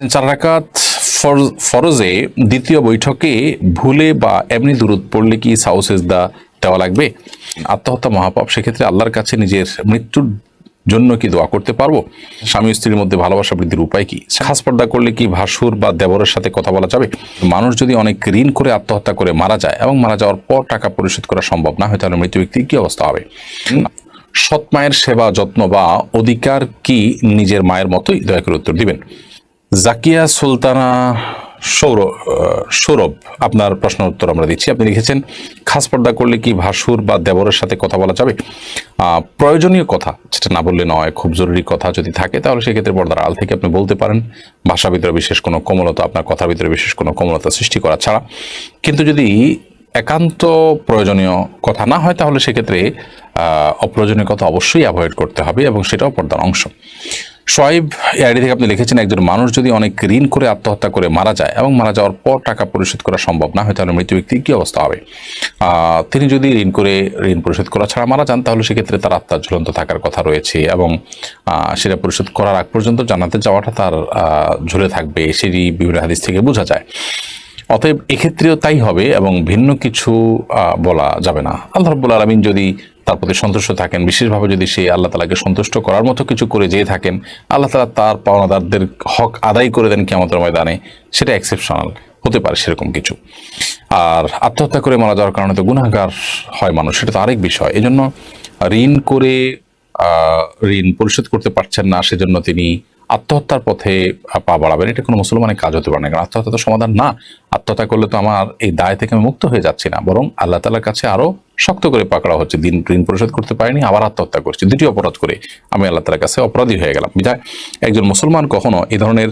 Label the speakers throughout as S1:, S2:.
S1: চার ফরজে দ্বিতীয় বৈঠকে ভুলে বা এমনি দূরত পড়লে কি সাউসেজদা দেওয়া লাগবে? আত্মহত্যা মহাপাপ, সেক্ষেত্রে আল্লাহর কাছে নিজের মৃত্যুর জন্য কি দোয়া করতে পারব? স্বামী স্ত্রীর মধ্যে ভালোবাসা বৃদ্ধির উপায় কি? খাস পর্দা করলে কি ভাসুর বা দেবরের সাথে কথা বলা যাবে? মানুষ যদি অনেক ঋণ করে আত্মহত্যা করে মারা যায় এবং মারা যাওয়ার পর টাকা পরিশোধ করা সম্ভব না হয়, তাহলে মৃত ব্যক্তির কি অবস্থা হবে? সৎ মায়ের সেবা, যত্ন বা অধিকার কি নিজের মায়ের মতোই? দয়া করে উত্তর দিবেন। জাকিয়া সুলতানা সৌর সৌরভ, আপনার প্রশ্ন উত্তর আমরা দিচ্ছি। আপনি লিখেছেন, খাস পর্দা করলে কি ভাসুর বা দেবরের সাথে কথা বলা যাবে? প্রয়োজনীয় কথা যেটা না বললে নয়, খুব জরুরি কথা যদি থাকে, তাহলে সেক্ষেত্রে পর্দার আল থেকে আপনি বলতে পারেন। ভাষা ভিতরে বিশেষ কোনো কোমলতা, আপনার কথার ভিতরে বিশেষ কোনো কোমলতা সৃষ্টি করা ছাড়া। কিন্তু যদি একান্ত প্রয়োজনীয় কথা না হয়, তাহলে সেক্ষেত্রে অপ্রয়োজনীয় কথা অবশ্যই অ্যাভয়েড করতে হবে এবং সেটাও পর্দার অংশ। শোয়েব আইডি থেকে আপনি লিখেছেন, একজন মানুষ যদি অনেক ঋণ করে আত্মহত্যা করে মারা যায় এবং মারা যাওয়ার পর টাকা পরিশোধ করা সম্ভব না হয়, তাহলে মৃত ব্যক্তির কী অবস্থা হবে? তিনি যদি ঋণ করে ঋণ পরিশোধ করা ছাড়া মারা যান, তাহলে সেক্ষেত্রে তার আত্মা ঝুলন্ত থাকার কথা রয়েছে এবং সেটা পরিশোধ করার আগ পর্যন্ত জানাতে যাওয়াটা তার ঝুলে থাকবে, সেটি বিভিন্ন হাদিস থেকে বোঝা যায়। অতএব এক্ষেত্রেও তাই হবে এবং ভিন্ন কিছু বলা যাবে না। আল্লাহ রব্বুল আলমিন যদি তার প্রতি সন্তুষ্ট থাকেন। বিশেষভাবে যদি সে আল্লাহ তালাকে সন্তুষ্ট করার মতো কিছু করে যেয়ে থাকেন, আল্লাহ তালা তার পাওনাদারদের হক আদায় করে দেন কেমতের ময়দানে। সেটা এক্সেপশনাল হতে পারে সেরকম কিছু। আর আত্মহত্যা করে মারা যাওয়ার কারণে তো গুণাগার হয় মানুষ, সেটা তো আরেক বিষয়। এজন্য ঋণ করে ঋণ পরিশোধ করতে পারছেন না, সেজন্য তিনি আত্মহত্যার পথে পা বাড়াবেন। এটা কোনো মুসলমানের কাজ হতে পারে না, কারণ আত্মহত্যা তো সমাধান না। আত্মহত্যা করলে তো আমার এই দায় থেকে আমি মুক্ত হয়ে যাচ্ছি না, বরং আল্লাহ তালার কাছে আরও শক্ত করে পাকড়া হচ্ছে। দিন ঋণ পরিশোধ করতে পারিনি, আবার আত্মহত্যা করছি। দুটি অপরাধ করে আমি আল্লাহ তালার কাছে অপরাধী হয়ে গেলাম। বিধায় একজন মুসলমান কখনো এই ধরনের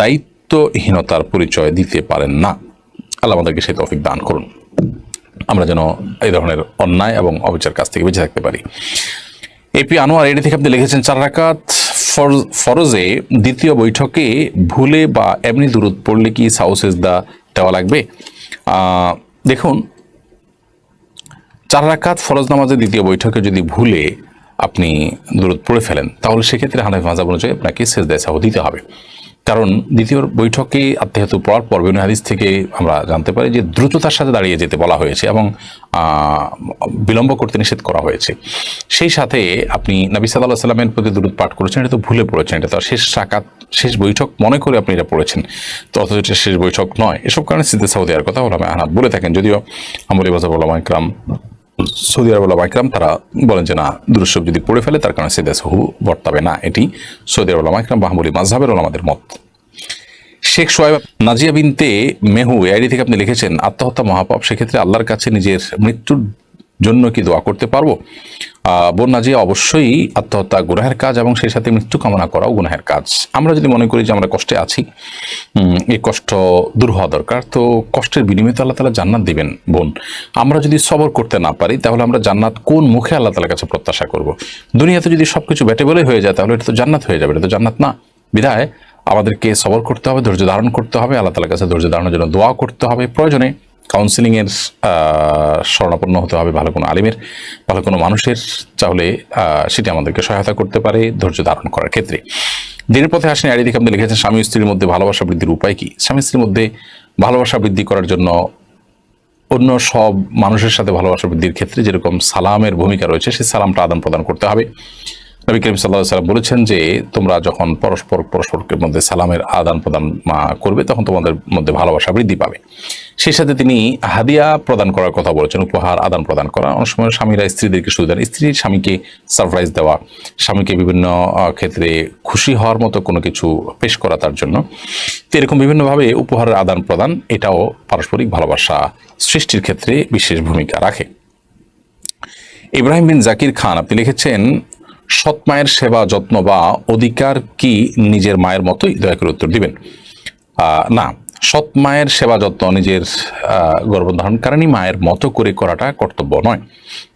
S1: দায়িত্বহীনতার পরিচয় দিতে পারেন না। আল্লাহ আমাদেরকে সেই তৌফিক দান করুন। আমরা যেন এই ধরনের অন্যায় এবং অবিচার কাছ থেকে বেঁচে থাকতে পারি। এপি আনোয়ার এডি থেকে আপনি লিখেছেন, চার রাকাত ফরজে দ্বিতীয় বৈঠকে ভুলে বা এমনি দূরত পড়লে কি সাউসেজদা দেওয়া লাগবে? দেখুন চার রাকাত ফরজ নামাজের দ্বিতীয় বৈঠকে যদি ভুলে আপনি দূরত পড়ে ফেলেন, তাহলে সেক্ষেত্রে হানাফি মাজাব অনুযায়ী আপনাকে সেজদায় সাহু দিতে হবে। কারণ দ্বিতীয় বৈঠকে আত্মীয়ত পড়ার পর বিভিন্ন হাদিস থেকে আমরা জানতে পারি যে দ্রুততার সাথে দাঁড়িয়ে যেতে বলা হয়েছে এবং বিলম্ব করতে নিষেধ করা হয়েছে। সেই সাথে আপনি নবী সাল্লাহ সাল্লামের প্রতি দূরত পাঠ করেছেন, এটা তো ভুলে পড়েছেন, এটা তো আর শেষ সাকাত শেষ বৈঠক মনে করে আপনি এটা পড়েছেন। তো অথচ এটা শেষ বৈঠক নয়, এসব কারণে সিদ্ধে সাউদি আর কথা ওলামা আনাত বলে থাকেন। যদিও আমলি বাজার ওলামা ইকরাম সৌদি আরব মাইকরাম ইকরাম তারা বলেন যে, না দুরুসব যদি পড়ে ফেলে, তার কারণে সে দেশ হু বর্তাবে না। এটি সৌদি আরব মাইকরাম মাহমুলি মাজহাবের ওলামাদের মত। শেখ সোয়েব নাজিয়া বিনতে মেহু আইডি থেকে আপনি লিখেছেন, আত্মহত্যা মহাপাপ, সেক্ষেত্রে আল্লাহর কাছে নিজের মৃত্যুর জন্য কি দোয়া করতে পারব? বোন নাজিয়া অবশ্যই আত্মহত্যা, গুনাহের কাজ এবং সেই সাথে মৃত্যু কামনা করাও গুনাহের কাজ। আমরা যদি মনে করি যে আমরা কষ্টে আছি এই কষ্ট দূর হওয়া দরকার, তো কষ্টের বিনিময়ে তো আল্লাহ তালা জান্নাত দিবেন বোন। আমরা যদি সবর করতে না পারি, তাহলে আমরা জান্নাত কোন মুখে আল্লাহ তালার কাছে প্রত্যাশা করব? দুনিয়াতে যদি সবকিছু ব্যাটে বলে হয়ে যায়, তাহলে এটা তো জান্নাত হয়ে যাবে, এটা তো জান্নাত না। বিধায় আমাদেরকে সবর করতে হবে, ধৈর্য ধারণ করতে হবে, আল্লাহ তালার কাছে ধৈর্য ধারণের জন্য দোয়া করতে হবে প্রয়োজনে। কাউন্সিলিংয়ের স্মরণাপন্ন হতে হবে ভালো কোনো আলিমের, ভালো কোনো মানুষের চাহলে সেটি আমাদেরকে সহায়তা করতে পারে ধৈর্য ধারণ করার ক্ষেত্রে। দিনের পথে আসেন আড়ি দিকে আপনি লিখেছেন, স্বামী স্ত্রীর মধ্যে ভালোবাসা বৃদ্ধির উপায় কি? স্বামী স্ত্রীর মধ্যে ভালোবাসা বৃদ্ধি করার জন্য অন্য সব মানুষের সাথে ভালোবাসা বৃদ্ধির ক্ষেত্রে যেরকম সালামের ভূমিকা রয়েছে, সেই সালামটা আদান প্রদান করতে হবে। নবী করিম সাল্লাহ সাল্লাম বলেছেন যে, তোমরা যখন পরস্পর পরস্পরের মধ্যে সালামের আদান প্রদান করবে, তখন তোমাদের মধ্যে ভালোবাসা বৃদ্ধি পাবে। সেই সাথে তিনি হাদিয়া প্রদান করার কথা বলেছেন, উপহার আদান প্রদান করা। অনেক সময় স্বামীরা স্ত্রীদেরকে শুধু দেন। স্ত্রী স্বামীকে সারপ্রাইজ দেওয়া, স্বামীকে বিভিন্ন ক্ষেত্রে খুশি হওয়ার মতো কোনো কিছু পেশ করা তার জন্য। তো এরকম বিভিন্নভাবে উপহারের আদান প্রদান, এটাও পারস্পরিক ভালোবাসা সৃষ্টির ক্ষেত্রে বিশেষ ভূমিকা রাখে। ইব্রাহিম বিন জাকির খান, আপনি লিখেছেন, সৎ মায়ের সেবা যত্ন বা অধিকার কি নিজের মায়ের মতোই? দয়া করে উত্তর দিবেন। না। সৎ মায়ের সেবা যত্ন নিজের গর্ভধারণকারিণী মায়ের মতো করে করাটা কর্তব্য নয়।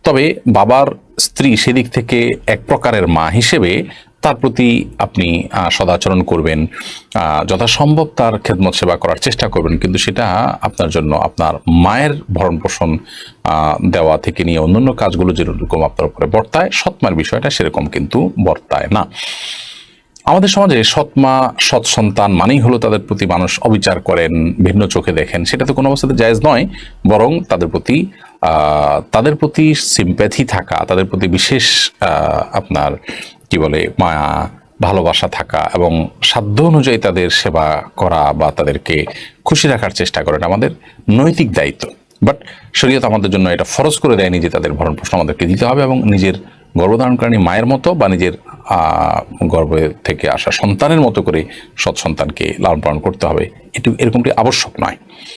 S1: তবে বাবার স্ত্রী সেদিক থেকে এক প্রকারের মা হিসেবে তার প্রতি আপনি সদাচরণ করবেন যথাসম্ভব তার খেদমত সেবা করার চেষ্টা করবেন। কিন্তু সেটা আপনার জন্য, আপনার মায়ের ভরণ পোষণ দেওয়া থেকে নিয়ে অন্যান্য কাজগুলো যেরকম আপনার উপরে বর্তায় সৎমার বিষয়টা সেরকম কিন্তু বর্তায় না। আমাদের সমাজে সৎ মা, সৎ সন্তান মানেই হলো তাদের প্রতি মানুষ অবিচার করেন, ভিন্ন চোখে দেখেন। সেটা তো কোনো অবস্থাতে জায়জ নয়, বরং তাদের প্রতি তাদের প্রতি সিম্প্যাথি থাকা, তাদের প্রতি বিশেষ আপনার কি বলে, মায়া, ভালোবাসা থাকা এবং সাধ্য অনুযায়ী তাদের সেবা করা বা তাদেরকে খুশি রাখার চেষ্টা করেন আমাদের নৈতিক দায়িত্ব। বাট শরীয়ত আমাদের জন্য এটা ফরজ করে দেয়নি যে তাদের ভরণ পোষণ আমাদেরকে দিতে হবে এবং নিজের গর্ভধারণকারী মায়ের মতো বা নিজের গর্ভে থেকে আসা সন্তানের মতো করে সৎ সন্তানকে লালন পালন করতে হবে। এটু এরকমটি আবশ্যক নয়।